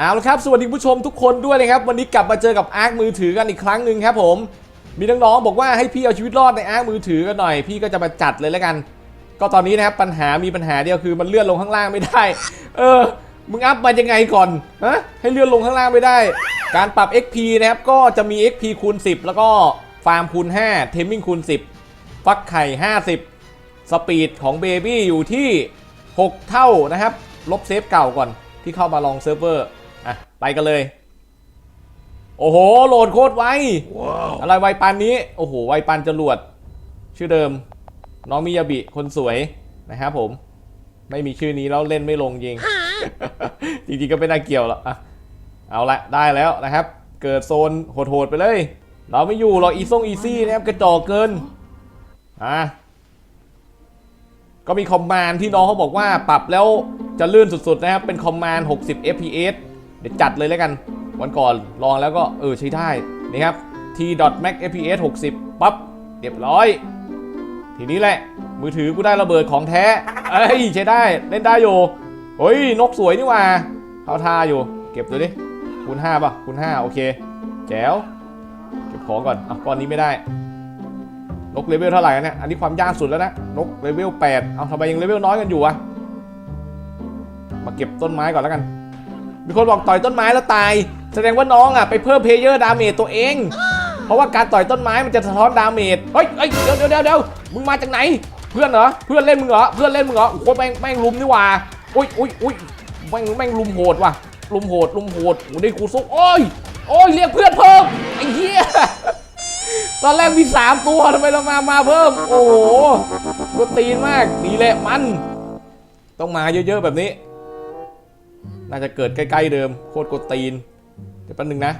เอาละครับสวัสดีผู้ชมทุกคนด้วยนะครับ วันนี้กลับมาเจอกับอาร์คมือถือกันอีกครั้งหนึ่งครับผม มีน้องๆบอกว่าให้พี่เอาชีวิตรอดในอาร์คมือถือกันหน่อย พี่ก็จะมาจัดเลยแล้วกัน ก็ตอนนี้นะครับปัญหามีปัญหาเดียวคือมันเลื่อนลงข้างล่างไม่ได้ เออ มึงอัพมายังไงก่อนฮะให้เลื่อนลงข้างล่างไม่ได้ การปรับ XP นะครับก็จะมี XP คูณ 10 แล้วก็ฟาร์มคูณ5เทมมิ่งคูณ 10 ฟักไข่ 50 สปีดของเบบี้อยู่ที่ 6 เท่านะครับ ลบเซฟเก่าก่อนที่เข้ามาลองเซิร์ฟเวอร์ อะไปกันเลย โอ้โห โหลดโคตรไว อะไรไวปานนี้ โอ้โห ไวปานจรวด ชื่อเดิม น้องมิยาบิ คนสวยนะครับผม ไม่มีชื่อนี้แล้วเล่นไม่ลงจริง จริงๆก็ไม่น่าเกี่ยวหรอกอะเอาละได้แล้วนะครับ เกิดโซนโหดๆไปเลย เราไม่อยู่หรอกอีซ่งอีซี่นะครับกระจอกเกิน อะก็มีคอมมานด์ที่น้องเขาบอกว่าปรับแล้วจะลื่นสุดๆนะครับ เป็นคอมมานด์60 fps เดี๋ยวจัดเลยแล้วกัน วันก่อนลองแล้วก็เออใช้ได้นี่ครับ t max fps 60ปั๊บเรียบร้อย ทีนี้แหละ มือถือกูได้ระเบิดของแท้ เอ้ยใช้ได้เล่นได้อยู่เฮ้ยนกสวยนี่ว่าเข้าท่าอยู่ เก็บดูดิคูณ5ป่ะคูณ5โอเคแจ๋วเก็บของก่อนอะก้อนนี้ไม่ได้ นกเลเวลเท่าไหร่นเนี่ยอันนี้ความยากสุดแล้วนะนกเลเวล8เอาทำไมยังเลเวลน้อยกันอยู่อะมาเก็บต้นไม้ก่อนแล้วกัน มีคนบอกต่อยต้นไม้แล้วตาย แสดงว่าน้องอะไปเพิ่มเพลเยอร์ดาเมจตัวเอง เพราะว่าการต่อยต้นไม้มันจะสะท้อนดาเมจ เฮ้ยเฮ้ยเดี๋ยวเดี๋ยวเดี๋ยวเดี๋ยวมึงมาจากไหน เพื่อนเหรอ เพื่อนเล่นมึงเหรอ เพื่อนเล่นมึงเหรอ โอ้ยแม่งแม่งลุมนี่หว่าอุ้ยอุ้ยอุ้ยแม่งแม่งลุมโหดว่ะ ลุมโหดลุมโหดโอ้นี่กูซุกโอ้ย โอ้ยเรียกเพื่อนเพิ่มไอ้เหี้ยตอนแรกมีสามตัวทำไมเรามามาเพิ่ม โอ้โหกตีนมากดีแหละมัน ต้องมาเยอะๆแบบนี้ น่าจะเกิดใกล้ๆเดิมโคตรกดตีน เดี๋ยวแป๊บนึงนะ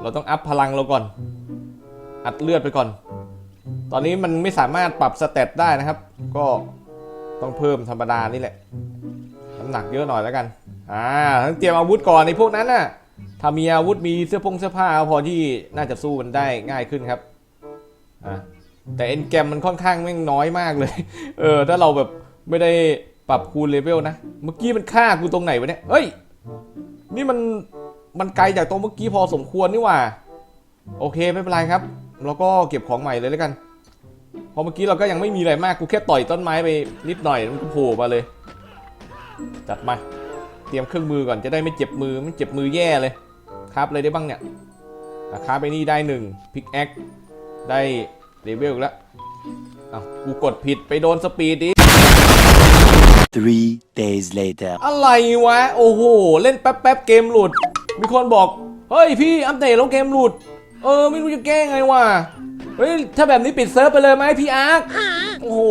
เราต้องอัพพลังเราก่อน อัดเลือดไปก่อน ตอนนี้มันไม่สามารถปรับสเตตได้นะครับ ก็ต้องเพิ่มธรรมดานี่แหละน้ำหนักเยอะหน่อยแล้วกัน อ่าต้องเตรียมอาวุธก่อนในพวกนั้นน่ะ ถ้ามีอาวุธมีเสื้อพงเสื้อผ้าพอที่น่าจะสู้มันได้ง่ายขึ้นครับ อะแต่เอ็นแกมมันค่อนข้างแม่งน้อยมากเลย เออ ถ้าเราแบบไม่ได้ ปรับคูณเลเวลนะ เมื่อกี้มันฆ่ากูตรงไหนวะเนี่ย เฮ้ย นี่มัน มันไกลจากตรงเมื่อกี้พอสมควรนี่หว่า โอเคไม่เป็นไรครับเราก็เก็บของใหม่เลยแล้วกันพราะเมื่อกี้เราก็ยังไม่มีอะไรมาก กูแค่ต่อยต้นไม้ไปนิดหน่อยมันก็โผล่มาเลย จัดมา เตรียมเครื่องมือก่อนจะได้ไม่เจ็บมือไม่เจ็บมือแย่เลย ครับเลยได้บ้างเนี่ยครับไปนี่ได้หนึ่งพิกแอคได้เลเวลแล้วอ้าวกูกดผิดไปโดนสปีดดิ Three days later. อะไรวะ โอ้โห เล่นแป๊บแป๊บๆเกมหลุด มีคนบอก เฮ้ยพี่อัปเดตแล้วเกมหลุด เออ ไม่รู้จะแก้ไงวะ เฮ้ย ถ้าแบบนี้ปิดเซิร์ฟไปเลยไหมพี่อาร์คโอ้โห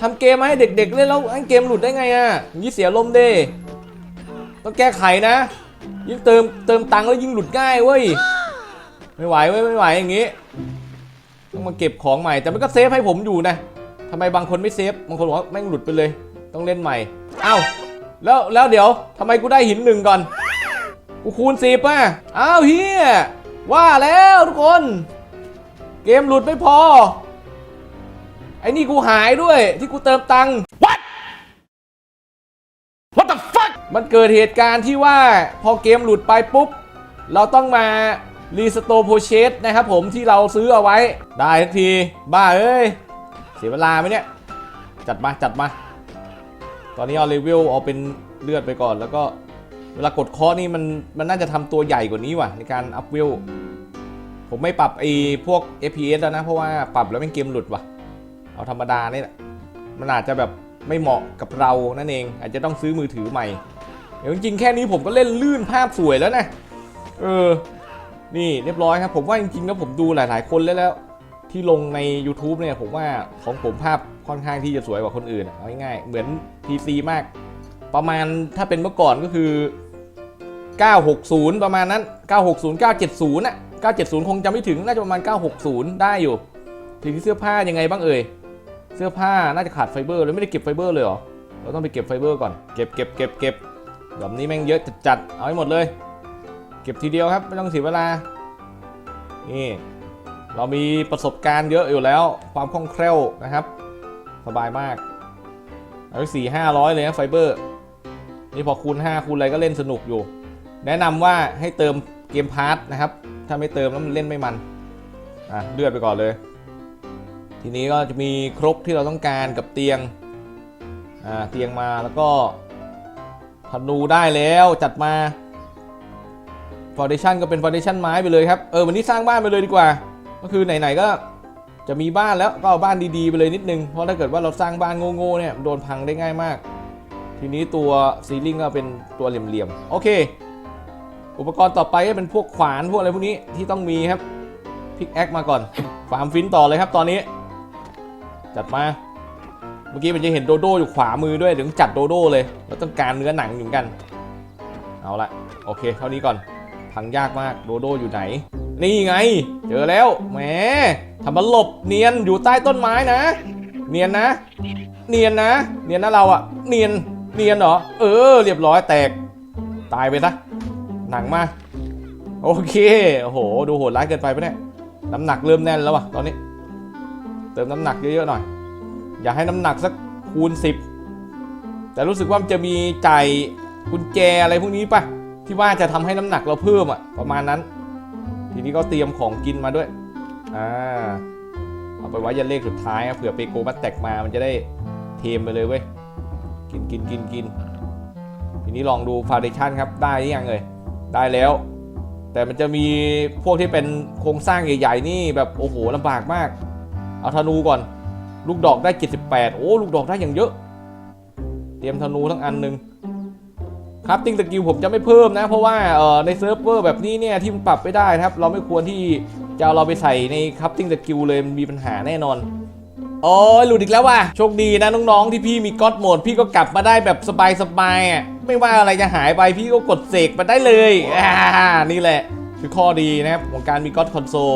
ทำเกมให้เด็กๆเล่นแล้วให้เกมหลุดได้ไงอะ่ะอย่งเสียลมเด้ต้องแก้ไขนะ ยิ่งเติมเติมตังค์แล้วยิ่งหลุดง่ายเว้ย ไม่ไหวเว้ยไม่ไหวอย่างงี้ ต้องมาเก็บของใหม่แต่มันก็เซฟให้ผมอยู่นะทำไมบางคนไม่เซฟ บางคนบอกว่าแม่งหลุดไปเลย ต้องเล่นใหม่ เอ้า แล้วแล้วเดี๋ยวทำไมกูได้หินหนึ่งก่อน กูคูณสิบอะอ้าวเฮียว่าแล้วทุกคน เกมหลุดไม่พอ ไอ้นี่กูหายด้วยที่กูเติมตังค์ What What the fuck มันเกิดเหตุการณ์ที่ว่าพอเกมหลุดไปปุ๊บ เราต้องมารีสโตโพเชสนะครับผมที่เราซื้อเอาไว้ ได้ทักที บ้าเอ้ย เสียเวลาไหมเนี่ย จัดมา จัดมา ตอนนี้เอาเลเวลเอาเป็นเลือดไปก่อน แล้วก็เวลากดคอนี่มันมันน่าจะทำตัวใหญ่กว่านี้ว่ะ ในการอัพเวล ผมไม่ปรับไอ้พวก FPS แล้วนะ เพราะว่าปรับแล้วเป็นเกมหลุดว่ะ เอาธรรมดานี่แหละ มันอาจจะแบบไม่เหมาะกับเรานั่นเอง อาจจะต้องซื้อมือถือใหม่เดี๋ยวจริงๆแค่นี้ผมก็เล่นลื่นภาพสวยแล้วนะ เออ นี่เรียบร้อยครับ ผมว่าจริงๆแล้วผมดูหลายๆคนแล้วแล้ว ที่ลงใน YouTube เนี่ยผมว่าของผมภาพค่อนข้างที่จะสวยกว่าคนอื่นเอาง่ายๆเหมือน PC มาก ประมาณถ้าเป็นเมื่อก่อนก็คือ 960 ประมาณนั้น 960 970น่ะ970 คงจะไม่ถึงน่าจะประมาณ 960 ได้อยู่ถึงเสื้อผ้ายังไงบ้างเอ่ยเสื้อผ้าน่าจะขาดไฟเบอร์เลยไม่ได้เก็บไฟเบอร์เลยเหรอเราต้องไปเก็บไฟเบอร์ก่อนเก็บเก็บเก็บเก็บแบบนี้แม่งเยอะจัดๆเอาให้หมดเลย เก็บทีเดียวครับไม่ต้องเสียเวลานี่ เรามีประสบการณ์เยอะอยู่แล้ว ความคล่องแคล่วนะครับ สบายมากเอาไปสี่ห้าร้อยเลยนะไฟเบอร์นี่พอคูณ 5 คูณอะไรก็เล่นสนุกอยู่ แนะนำว่าให้เติมเกมพาร์ทนะครับ ถ้าไม่เติมแล้วมันเล่นไม่มันอะเลือดไปก่อนเลย ทีนี้ก็จะมีครบที่เราต้องการกับเตียงอ่าเตียงมาแล้วก็ธนูได้แล้วจัดมาฟ u n เดชันก็เป็นฟ u n เดชันไม้ไปเลยครับ เออวันนี้สร้างบ้านไปเลยดีกว่า ก็คือไหนๆก็จะมีบ้านแล้วก็เอาบ้านดีๆไปเลยนิดนึง เพราะถ้าเกิดว่าเราสร้างบ้านโง่ๆเนี่ยโดนพังได้ง่ายมาก ทีนี้ตัวซีลิงก็เป็นตัวเหลี่ยมๆ โอเค อุปกรณ์ต่อไปก็เป็นพวกขวานพวกอะไรพวกนี้ที่ต้องมีครับพิกแอคมาก่อนฟาร์มฟินต่อเลยครับตอนนี้ จัดมา เมื่อกี้มันจะเห็นโดโดอยู่ขวามือด้วยเดี๋ยวต้องจัดโดโดเลยแล้วต้องการเนื้อหนังอยู่เหมือนกัน เอาละโอเค เท่านี้ก่อนพังยากมากโดโดอยู่ไหน นี่ไง เจอแล้วแหมทำมาหลบเนียนอยู่ใต้ต้นไม้นะ เนียนนะ เนียนนะ เนียนนะเราอะเนียนเนียนเหรอเออ เรียบร้อยแตก ตายไปซะหนังมา โอเคโอ้โห ดูโหดร้ายเกินไปปะเนี่ยน้ำหนักเริ่มแน่นแล้ววะตอนนี้ เติมน้ำหนักเยอะๆหน่อย อยากให้น้ำหนักสักคูณ 10 แต่รู้สึกว่ามันจะมีใจกุญแจอะไรพวกนี้ปะที่ว่าจะทำให้น้ำหนักเราเพิ่มอะประมาณนั้น ทีนี้ก็เตรียมของกินมาด้วยอ่าเอาไปไว้ยันเลขสุดท้ายอะเผื่อเปโกมาแตกมามันจะได้เทมไปเลยเว้ยกินกินกินกินทีนี้ลองดูฟาวเดชั่นครับได้ยังเลยได้แล้ว แต่มันจะมีพวกที่เป็นโครงสร้างใหญ่ๆนี่แบบโอ้โหลำบากมาก เอาธนูก่อน ลูกดอกได้ 78 โอ้ลูกดอกได้อย่างเยอะ เตรียมธนูทั้งอันหนึ่ง ครับติ้งสกิลผมจะไม่เพิ่มนะ เพราะว่าเอ่อในเซิร์ฟเวอร์แบบนี้เนี่ยที่มันปรับไม่ได้นะครับ เราไม่ควรที่จะเราไปใส่ในคัพติ้งสกิลเลยมันมีปัญหาแน่นอนโอ้ยหลุดอีกแล้วว่ะโชคดีนะน้องๆที่พี่มีก็อดโหมด พี่ก็กลับมาได้แบบสบายๆอะไม่ว่าอะไรจะหายไปพี่ก็กดเสกมาได้เลยอ่านี่แหละ คือข้อดีนะครับของการมีก็อดคอนโซล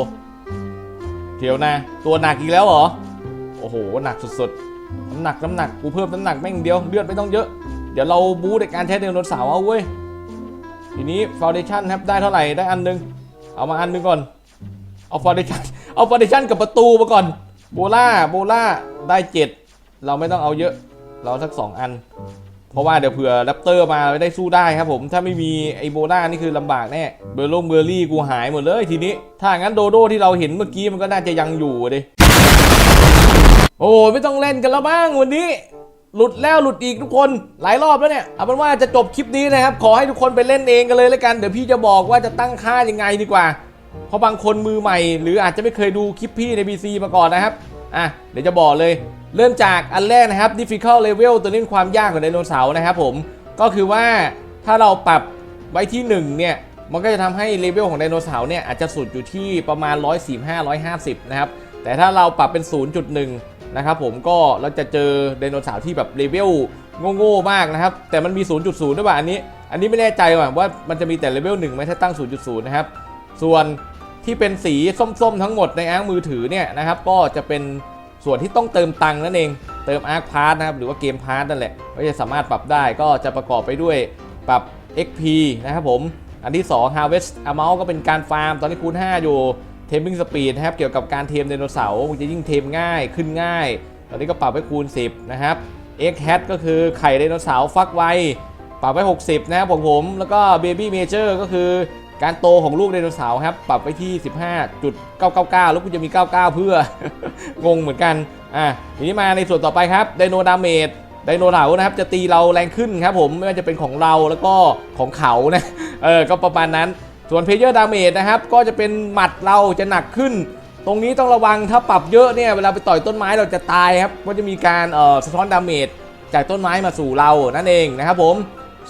เดี๋ยวนะ ตัวหนักอีกแล้วเหรอ โอ้โห หนักสุดๆน้ำหนักน้ำหนักกูเพิ่มน้ำหนักแม่งเดียวเลือดไม่ต้องเยอะ เดี๋ยวเราบู๊ในการใช้ไดโนเสาร์เอาเว้ย ทีนี้ฟ u n เดชั่นครับได้เท่าไหร่ได้อันหนึง เอามาอันหนึงก่อน เอาฟ u n เดชั่นเอาฟ u n เดชั่นกับประตูมาก่อน โบล่าโบล่าได้7เราไม่ต้องเอาเยอะ เราสัก2อัน เพราะว่าเดี๋ยวเผื่อแรปเตอร์มาไได้สู้ได้ครับผม ถ้าไม่มีไอโบล่านี่คือลำบากแน่ เบอร์ลงเบอร์รี่กูหายหมดเลยทีนี้ ถ้างั้นโดโดที่เราเห็นเมื่อกี้มันก็น่าจะยังอยู่ดิโอ้ไม่ต้องเล่นกันแล้วบ้างวันนี้ หลุดแล้วหลุดอีกทุกคนหลายรอบแล้วเนี่ยเอาเป็นว่าจะจบคลิปนี้นะครับ ขอให้ทุกคนไปเล่นเองกันเลยแล้วกัน เดี๋ยวพี่จะบอกว่าจะตั้งค่ายังไงดีกว่า เพราะบางคนมือใหม่ หรืออาจจะไม่เคยดูคลิปพี่ใน BC มาก่อนนะครับอะเดี๋ยวจะบอกเลย เริ่มจากอันแรกนะครับ difficult level ตัวนี้เป็นความยากของไดโนเสาร์นะครับผมก็คือว่าถ้าเราปรับไว้ที่1เนี่ยมันก็จะทำให้เลเวลของไดโนเสาร์เนี่ยอาจจะสุดอยู่ที่ประมาณ 145-150 นะครับ แต่ถ้าเราปรับเป็น 0.1 นะครับผมก็เราจะเจอไดโนเสาร์ที่แบบเลเวลโง่ๆมากนะครับ แต่มันมี 0.0 ด้วยว่ะอันนี้ อันนี้ไม่แน่ใจว่ะว่ามันจะมีแต่เลเวล1ไหมถ้าตั้ง 0.0 นะครับ ส่วนที่เป็นสีส้มๆ ทั้งหมดในอาร์คมือถือเนี่ยนะครับก็จะเป็นส่วนที่ต้องเติมตังค์นั่นเอง เติมอาร์คพาร์ตนะครับหรือว่าเกมพาร์ตนั่นแหละก็จะสามารถปรับได้ก็จะประกอบไปด้วยปรับ XP นะครับผม อันที่ 2 Harvest Amount ก็เป็นการฟาร์มตอนนี้คูณ 5 อยู่ Taming Speed นะครับ เกี่ยวกับการเทมไดโนเสาร์มันจะยิ่งเทมง่ายขึ้นง่าย ตอนนี้ก็ปรับไว้คูณ 10 นะครับ Egg Hat ก็คือไข่ไดโนเสาร์ฟักไวปรับไว้60 นะครับผมผม แล้วก็ Baby Major ก็คือการโตของลูกไดโนเสาร์ครับ ปรับไปที่ 15.999 แล้วกูจะมี 99 เพื่อ งงเหมือนกัน อะทีนี้มาในส่วนต่อไปครับไดโนดาเมจไดโนเหลานะครับ จะตีเราแรงขึ้นครับผม ไม่ว่าจะเป็นของเราแล้วก็ของเขานะ เออ ก็ประมาณนั้น ส่วนเพเยอร์ดาเมจนะครับก็จะเป็นหมัดเราจะหนักขึ้น ตรงนี้ต้องระวังถ้าปรับเยอะเนี่ยเวลาไปต่อยต้นไม้เราจะตายครับก็จะมีการเอ่อสะท้อนดาเมจจากต้นไม้มาสู่เรานั่นเองนะครับผม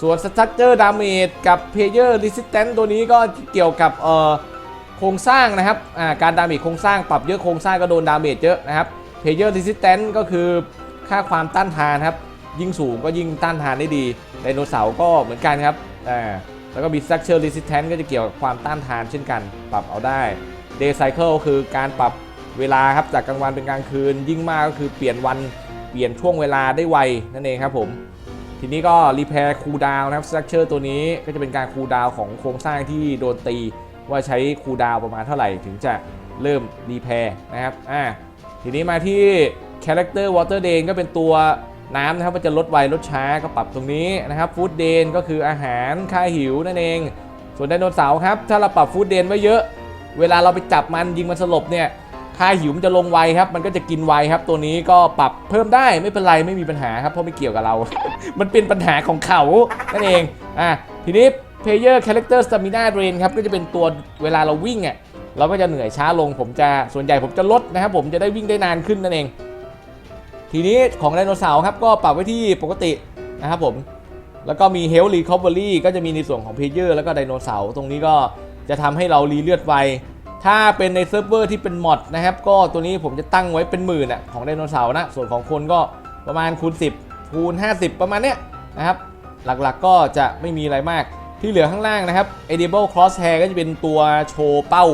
ส่วน Structure Damage กับ Player Resistance ตัวนี้ก็เกี่ยวกับเอ่อโครงสร้างนะครับอ่าการดาเมจโครงสร้างปรับเยอะโครงสร้างก็โดนดาเมจเยอะนะครับ Player Resistance ก็คือค่าความต้านทานครับยิ่งสูงก็ยิ่งต้านทานได้ดีไดโนเสาร์ก็เหมือนกันครับอ่า แล้วก็มี Structure Resistance ก็จะเกี่ยวกับความต้านทานเช่นกัน ปรับเอาได้ Day Cycle คือการปรับเวลาครับจากกลางวันเป็นกลางคืน ยิ่งมากก็คือเปลี่ยนวันเปลี่ยนช่วงเวลาได้ไวนั่นเองครับผม ทีนี้ก็รีแพร์คูลดาวนะครับสตรัคเจอร์ตัวนี้ก็จะเป็นการคูลดาวของโครงสร้างที่โดนตีว่าใช้คูลดาวประมาณเท่าไหร่ถึงจะเริ่มรีแพร์นะครับอ่าทีนี้มาที่ Character Water d a n ก็เป็นตัว น้ำนะครับมันจะลดไวลดช้าก็ปรับตรงนี้นะครับฟู้ดเดนก็คืออาหารค่าหิวนั่นเอง ส่วนไดโนเสาร์ครับถ้าเราปรับฟู้ดเดนไว้เยอะ เวลาเราไปจับมันยิงมันสลบเนี่ยค่าหิวมันจะลงไวครับ มันก็จะกินไวครับ ตัวนี้ก็ปรับเพิ่มได้ไม่เป็นไรไม่มีปัญหาครับเพราะไม่เกี่ยวกับเรา มันเป็นปัญหาของเขานั่นเองอะทีนี้ Player Character Stamina Drain ครับก็จะเป็นตัวเวลาเราวิ่งอะเราก็จะเหนื่อยช้าลงผมจะส่วนใหญ่ผมจะลดนะครับผมจะได้วิ่งได้นานขึ้นนั่นเอง ทีนี้ของไดโนเสาร์ครับก็ปรับไว้ที่ปกตินะครับผม แล้วก็มี Health Recovery ก็จะมีในส่วนของ Player แล้วก็ไดโนเสาร์ตรงนี้ก็จะทำให้เรารีเลือดไว ถ้าเป็นในเซิร์ฟเวอร์ที่เป็นมอดนะครับ ก็ตัวนี้ผมจะตั้งไว้เป็นหมื่นอะของไดโนเสาร์นะ ส่วนของคนก็ประมาณคูณ 10 คูณ 50 ประมาณเนี้ยนะครับ หลักๆก็จะไม่มีอะไรมาก ที่เหลือข้างล่างนะครับ Edible Crosshair ก็จะเป็นตัวโชว์เป้า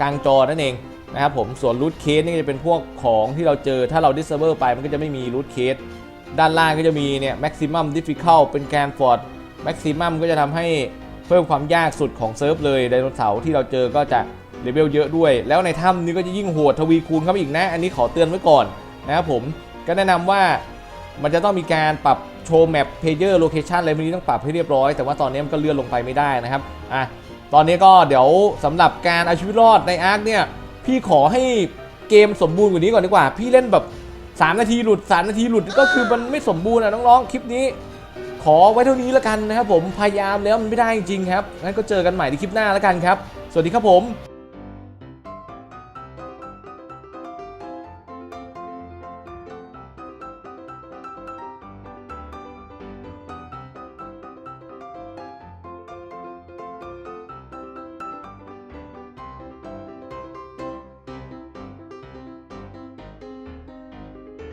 กลางจอนั่นเอง นะครับผมส่วน Root Case นี่จะเป็นพวกของที่เราเจอถ้าเรา Discover ไปมันก็จะไม่มี Root Case ด้านล่างก็จะมีเนี่ย Maximum Difficult เป็นแการ Ford Maximum ก็จะทำให้เพิ่มความยากสุดของเซิร์ฟเลยไดโนเสาร์ที่เราเจอก็จะเลเวลเยอะด้วย แล้วในถ้ำนี้ก็จะยิ่งโหดทวีคูณเข้าไปอีกนะ อันนี้ขอเตือนไว้ก่อนนะครับผมก็แนะนำว่ามันจะต้องมีการปรับโชว์แมปเพเยอร์โลเคชันอะไรพวกนี้ต้องปรับให้เรียบร้อย แต่ว่าตอนนี้มันก็เลื่อนลงไปไม่ได้นะครับอะตอนนี้ก็เดี๋ยวสำหรับการเอาชีวิตรอดในอาร์คเนี่ย พี่ขอให้เกมสมบูรณ์กว่านี้ก่อนดีกว่า พี่เล่นแบบ 3 นาทีหลุด 3 นาทีหลุดก็คือมันไม่สมบูรณ์อะน้องๆคลิปนี้ ขอไว้เท่านี้แล้วกันนะครับผมพยายามแล้วมันไม่ได้จริงครับงั้นก็เจอกันใหม่ในคลิปหน้าแล้วกันครับ สวัสดีครับผม